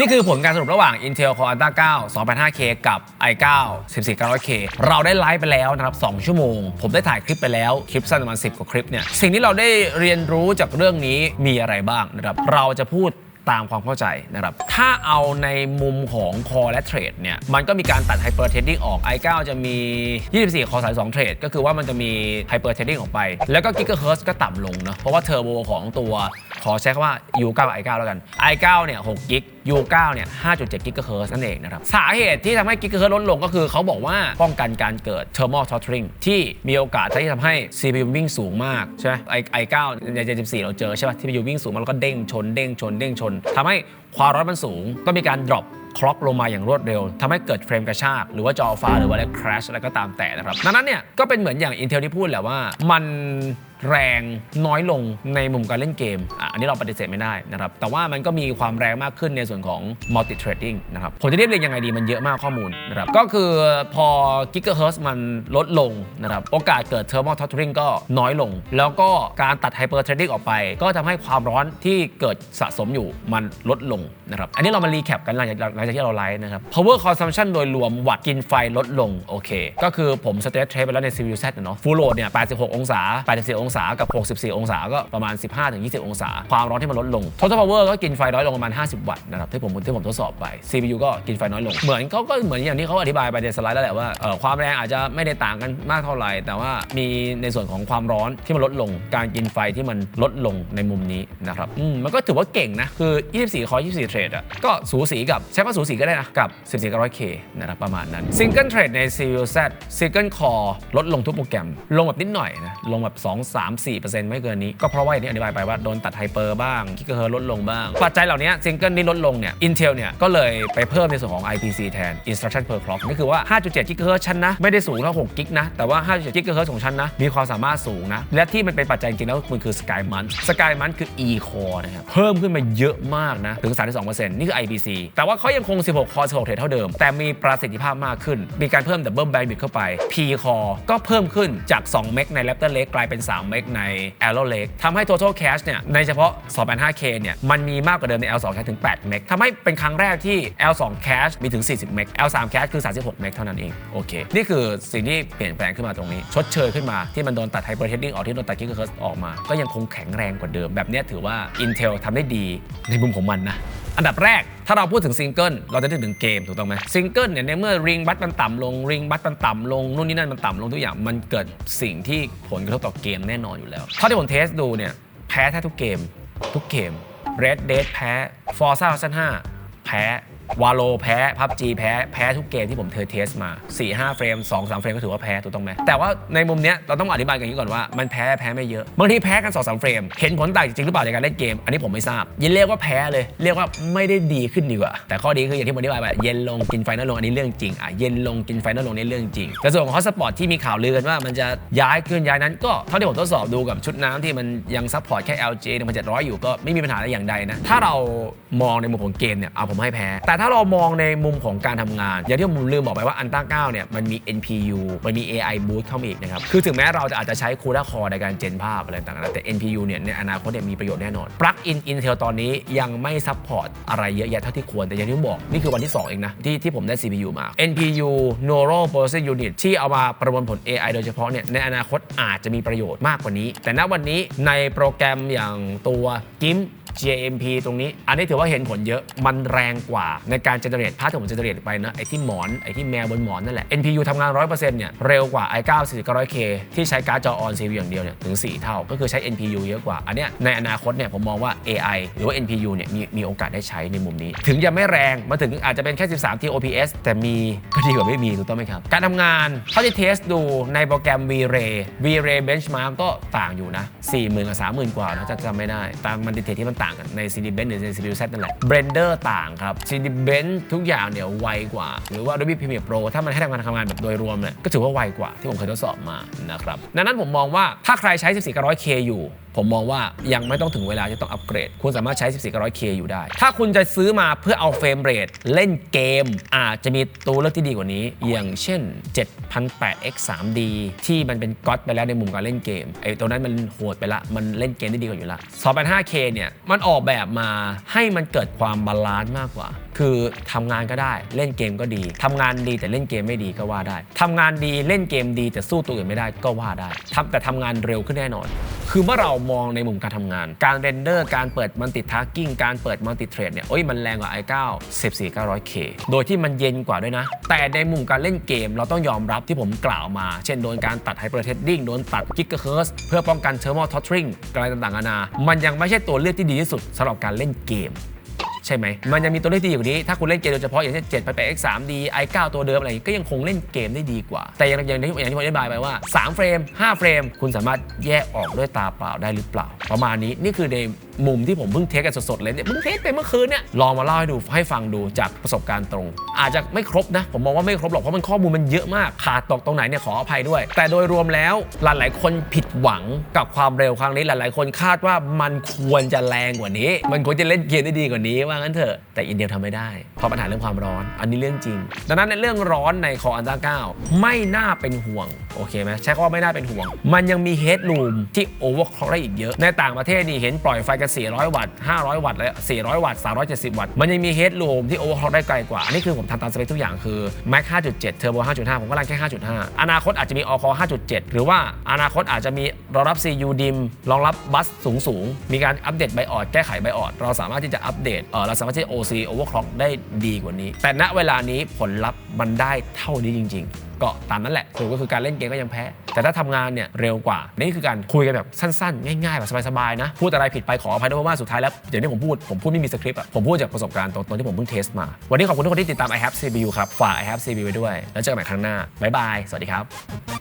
นี่คือผลการสรุประหว่าง Intel Core Ultra 9 2005K กับ i9 14900K เราได้ไลฟ์ไปแล้วนะครับ 2 ชั่วโมง ผมได้ถ่ายคลิปไปแล้ว คลิปสั้นประมาณ 10 กว่าคลิปเนี่ย สิ่งที่เราได้เรียนรู้จากเรื่องนี้มีอะไรบ้างนะครับ เราจะพูดตามความเข้าใจนะครับ ถ้าเอาในมุมของ Core และ Trade เนี่ย มันก็มีการตัด Hyper Threading ออก i9 จะมี 24 Core 32 Trade ก็คือว่ามันจะมี Hyper Threading ออกไป แล้วก็ Gigahertz ก็ต่ำลงเนาะเพราะว่าเทอร์โบของตัวขอใช้คำว่า U9 i9 แล้วกัน i9 เนี่ย6กิก U9 เนี่ย 5.7 GHz นั่นเองนะครับ สาเหตุที่ทำให้ GHz ลดลงก็คือเขาบอกว่าป้องกันการเกิด Thermal Throttling ที่มีโอกาสที่จะทำให้ CPU วิ่งสูงมาก ใช่ไหมไอ้ i9 ใน74เราเจอใช่ป่ะ CPU วิ่งสูงมันแล้วก็เด้งชน เด้งชน เด้งชนทำให้ความร้อนมันสูงก็มีการ drop คล็อกลงมาอย่างรวดเร็วทำให้เกิดเฟรมกระชาก หรือว่าจอฟ้าหรือว่าอะไร crash อะไรก็ตามแต่นะครับดังนั้นเนี่ยก็เป็นเหมือนอย่าง Intel ที่พูดแหละว่ามันแรงน้อยลงในมุมการเล่นเกมอะอันนี้เราปฏิเสธไม่ได้นะครับ แต่ว่ามันก็มีความแรงมากขึ้นในส่วนของ multi threading นะครับ ผมจะเรียบเรียงยังไงดีมันเยอะมากข้อมูลนะครับ ก็คือพอ gigahertz มันลดลงนะครับ โอกาสเกิด thermal throttling ก็น้อยลง แล้วก็การตัด hyper threading ออกไป ก็ทำให้ความร้อนที่เกิดสะสมอยู่มันลดลงนะครับ อันนี้เรามารีแคปกันหลังจากลังจากที่เราไลฟ์นะครับ power consumption โดยรวมวัตต์กินไฟลดลงโอเค ก็คือผมสเตทเทปไปแล้วใน CPU Z นะเนาะ full load เนี่ย 86 องศา 84 องศา กับ 64 องศา ก็ประมาณ 15-20 องศา ความร้อนที่มันลดลง total power ก็กินไฟน้อยลงประมาณ 50 วัตต์นะครับที่ผมที่ผมทดสอบไป CPU ก็กินไฟน้อยลง เหมือนเขาก็เหมือนอย่างที่เขาอธิบายไปในสไลด์แล้วแหละว่าเอ่อความแรงอาจจะไม่ได้ต่างกันมากเท่าไหร่ แต่ว่ามีในส่วนของความร้อนที่มันลดลง การกินไฟที่มันลดลงในมุมนี้นะครับอืมมันก็ถือว่าเก่งนะคือ 24 คอ24 เทรดอะก็สูสีกับใช้ว่าสูสีก็ได้นะ กับ 14 900K นะครับประมาณนั้น Single Trade ใน CPU Z Single Core ลดลงทุกโปรแกรม ลงแบบนิดหน่อยนะ ลงแบบ 2 3 4 ไม่เกินนี้ ก็เพราะว่าอย่างที่อธิบายไปว่าโดนตัดไฮเปอร์บ้างกิกะเฮิร์ลดลงบ้าง ปัจจัยเหล่านี้ Single นี่ลดลงเนี่ย Intel เนี่ยก็เลยไปเพิ่มในส่วนของ IPC แทน Instruction per clock ก็คือว่า 5.7กิกะเฮิร์ฉันนะ ไม่ได้สูงเท่า 6 กิกนะ แต่ว่า 5.7กิกะเฮิร์ของฉันนะ มีความสามารถสูงนะ และที่มันเป็นปัจจัยจริงๆแล้วมันคือ Sky Month Sky Month คือ E core นะครับ เพิ่มขึ้นมาเยอะมากนะ ถึง 32%นี่คือ IPC แต่ว่าเขายังังคง 16 core 16 เทรดเท่าเดิม แต่มีประสิทธิภาพมากขึ้น มีการเพิ่ม double bandwidth เข้าไป P core ก็เพิ่มขึ้นจาก 2 เมกใน Raptor Lake กลายเป็น 3 เมกใน Arrow Lake ทำให้ total cache เนี่ยในเฉพาะ 2.5K เนี่ยมันมีมากกว่าเดิมใน L2 cache ถึง 8 เมกทำให้เป็นครั้งแรกที่ L2 cache มีถึง 40 เมก L3 cache คือ 36 เมกเท่านั้นเองโอเคนี่คือสิ่งที่เปลี่ยนแปลงขึ้นมาตรงนี้ ชดเชยขึ้นมาที่มันโดนตัด hyper threading ออกที่โดนตัด gigahertz ออกมา ก็ยังคงแข็งแรงกว่าเดิมแบบนี้ถือว่า Intel ทำได้ดีในมุมของมันนะ อันดับแรกถ้าเราพูดถึงซิงเกิลเราจะนึกถึงเกมถูกต้องไหมซิงเกิลเนี่ยในเมื่อริงบัตมันต่ำลงริงบัตมันต่ำลงนู่นนี่นั่นมันต่ำลงทุกอย่างมันเกิดสิ่งที่ผลกระทบต่อเกมแน่นอนอยู่แล้วเท่าที่ผมเทสดูเนี่ยแพ้แทบทุกเกม ทุกเกม Red Dead แพ้ Forza Horizon 5 แพ้ วาโลแพ้ PUBG แพ้แพ้ทุกเกมที่ผมเคยเทสมา4-5เฟรม2-3เฟรมก็ถือว่าแพ้ถูกต้องไหมแต่ว่าในมุมเนี้ยเราต้องอธิบายกันอย่างนี้ก่อนว่ามันแพ้แพ้ไม่เยอะบางทีแพ้กัน2-3เฟรม เห็นผลต่างจริงหรือเปล่าในการเล่นเกม อันนี้ผมไม่ทราบยินเรียกว่าแพ้เลยเรียกว่าไม่ได้ดีขึ้นดีกว่า แต่ข้อดีคืออย่างที่ผมอธิบายไปเย็นลงกินไฟนอยลงอันนี้เรื่องจริงอะเย็นลงกินไฟนอยลงนี่เรื่องจริงแต่ส่วนของฮอสปอร์ตที่มีข่าวลือกันว่ามันจะย้ายขึ้นย้ายนั้นก็เท่าที่ผมทดสอบดูกับชุดน้ำที่มันยังซัพพอร์ตแค่ LG 1700 อยู่ก็ไม่มีปัญหาอะไรอย่างใดนะถ้าเรามองในมุมของเกมเนี่ยเอาผมให้แพ้แต่ถ้าเรามองในมุมของการทำงาน อย่างที่ผมลืมบอกไปว่าอันต้า9เนี่ยมันมี NPU มันมี AI boost เข้ามาอีกนะครับ คือถึงแม้เราจะอาจจะใช้ CUDA core ในการเจนภาพอะไรต่างๆแต่ NPU เนี่ยในอนาคตเนี่ยมีประโยชน์แน่นอน plug in Intel ตอนนี้ยังไม่ซัพพอร์ตอะไรเยอะแยะเท่าที่ควร แต่อย่างที่ผมบอก นี่คือวันที่ 2 เองนะ ที่ที่ผมได้ CPU มา NPU Neural Processing Unit ที่เอามาประมวลผล AI โดยเฉพาะเนี่ยในอนาคตอาจจะมีประโยชน์มากกว่านี้ แต่ณวันนี้ในโปรแกรมอย่างตัว GIMP GMP ตรงนี้ อันนี้ถือว่าเห็นผลเยอะ มันแรงกว่าในการเจเนเรตภาพที่ผมเจเนเรตไปนะ ไอ้ที่หมอน ไอ้ที่แมวบนหมอนนั่นแหละ NPU ทำงาน 100%เนี่ย เร็วกว่า i9 4900K ที่ใช้การ์ดจอ on CPU อย่างเดียวเนี่ย ถึง 4 เท่า ก็คือใช้ NPU เยอะกว่า อันเนี้ยในอนาคตเนี่ยผมมองว่า AI หรือว่า NPU เนี่ยมีมีโอกาสได้ใช้ในมุมนี้ ถึงจะไม่แรงมาถึงอาจจะเป็นแค่ 13 TOPS แต่มีก็ดีกว่าไม่มีถูกต้องไหมครับ การทำงานเท่าที่เทสดูในโปรแกรม V-Ray V-Ray Benchmark ก็ต่างอยู่นะ40,000กับ30,000กว่านะจะจำไม่ได้ตามมันดิเทที่มันต่างกันใน CD Bench หรือใน CPU Z นั่นแหละ Blender ต่างครับ CD Bench ทุกอย่างเนี่ยไวกว่า หรือว่า Adobe Premiere Pro ถ้ามันให้ทำงานทำงานแบบโดยรวมเนี่ยก็ถือว่าไวกว่าที่ผมเคยทดสอบมานะครับดังนั้นผมมองว่าถ้าใครใช้ 14900K อยู่ผมมองว่ายังไม่ต้องถึงเวลาที่ต้องอัปเกรด คุณสามารถใช้ 14900K อยู่ได้ ถ้าคุณจะซื้อมาเพื่อเอาเฟรมเรทเล่นเกม อาจจะมีตัวเลือกที่ดีกว่านี้ อย่างเช่น 7008X 3D ที่มันเป็นก๊อตไปแล้วในมุมการเล่นเกม ไอ้ตัวนั้นมันโหดไปละ มันเล่นเกมได้ดีกว่าอยู่ละ 285K เนี่ยมันออกแบบมาให้มันเกิดความบาลานซ์มากกว่าคือทำงานก็ได้เล่นเกมก็ดีทำงานดีแต่เล่นเกมไม่ดีก็ว่าได้ทำงานดีเล่นเกมดีแต่สู้ตัวอื่นไม่ได้ก็ว่าได้ทำแต่ทำงานเร็วขึ้นแน่นอน คือเมื่อเรามองในมุมการทำงาน การเรนเดอร์การเปิดมัลติทาร์กิ้งการเปิดมัลติเทรดเนี่ยโอ้ยมันแรงกว่า i9 14900K โดยที่มันเย็นกว่าด้วยนะ แต่ในมุมการเล่นเกมเราต้องยอมรับที่ผมกล่าวมา เช่นโดนการตัดไฮเปอร์เทดดิ้งโดนตัดกิกะเฮิร์สเพื่อป้องกันเทอร์โมทอทริงอะไรต่างๆนานามันยังไม่ใช่ตัวเลือกที่ดีที่สุดสำหรับการเล่นเกม ช่ไหม มันยังมีตัวเลือกที่ดีกว่านี้ ถ้าคุณเล่นเกมโดยเฉพาะอย่างเช่น7 8 x 3 d i9 ตัวเดิมอะไรอย่างงี้ก็ยังคงเล่นเกมได้ดีกว่า แต่อย่างอย่างที่อย่างที่ผมอธิบายไปว่า 3 เฟรม 5 เฟรม คุณสามารถแยกออกด้วยตาเปล่าได้หรือเปล่า ประมาณนี้นี่คือในมุมที่ผมเพิ่งเทสกันสดๆเลยเนี่ยเพิ่งเทสไปเมื่อคืนเนี่ยลองมาเล่าให้ดูให้ฟังดูจากประสบการณ์ตรง อาจจะไม่ครบนะ ผมมองว่าไม่ครบหรอกเพราะมันข้อมูลมันเยอะมากขาดตกตรงไหนเนี่ยขออภัยด้วย แต่โดยรวมแล้วหลายๆ คนผิดหวังกับความเร็วครั้งนี้หลาย ๆ คนคาดว่ามันควรจะแรงกว่านี้ มันควรจะเล่นเกมได้ดีกว่านี้ว่างั้นเถอะแต่อินเดียทำไม่ได้เพราะปัญหาเรื่องความร้อน อันนี้เรื่องจริง ดังนั้นในเรื่องร้อนในคออันตา9ไม่น่าเป็นห่วงโอเคไหมใช้คำว่าไม่น่าเป็นห่วง มันยังมีเฮดรูมที่โอเวอร์คล็อกได้อีกเยอะในต่างประเทศนี่เห็นปล่อยไฟกัน400 วัตต์ 500 วัตต์และ400 วัตต์ 370 วัตต์ มันยังมีเฮดรูมที่โอเวอร์คล็อกได้ไกลกว่า อันนี้คือผมทำตามสเปคทุกอย่างคือ Mac 5.7 Turbo 5.5 ผมก็รันแค่ 5.5 อนาคตอาจจะมี All Core 5.7 หรือว่าอนาคตอาจจะมีรองรับ CU DIM รองรับบัสสูงสูงๆมีการอัปเดตไบออดแก้ไขไบออดเราสามารถที่จะอัปเดตเออเราสามารถที่ OC overclock ได้ดีกว่านี้ แต่ณเวลานี้ผลลัพธ์มันได้เท่านี้จริง ๆ กาะตามนั้นแหละสรุปก็คือการเล่นเกมก็ยังแพ้ แต่ถ้าทำงานเนี่ยเร็วกว่า นี่คือการคุยกันแบบสั้นๆ ง่ายๆแบบสบายๆนะ พูดอะไรผิดไปขออภัยด้วยเพราะว่าสุดท้ายแล้วอย่างที่ผมพูด ผมพูดไม่มีสคริปต์อะผมพูดจากประสบการณ์ตรงที่ผมเพิ่งเทสมา วันนี้ขอบคุณทุกคนที่ติดตาม i have CPU ครับ ฝาก i have CPU ไว้ด้วย แล้วเจอกันใหม่ครั้งหน้าบ๊ายบายสวัสดีครับ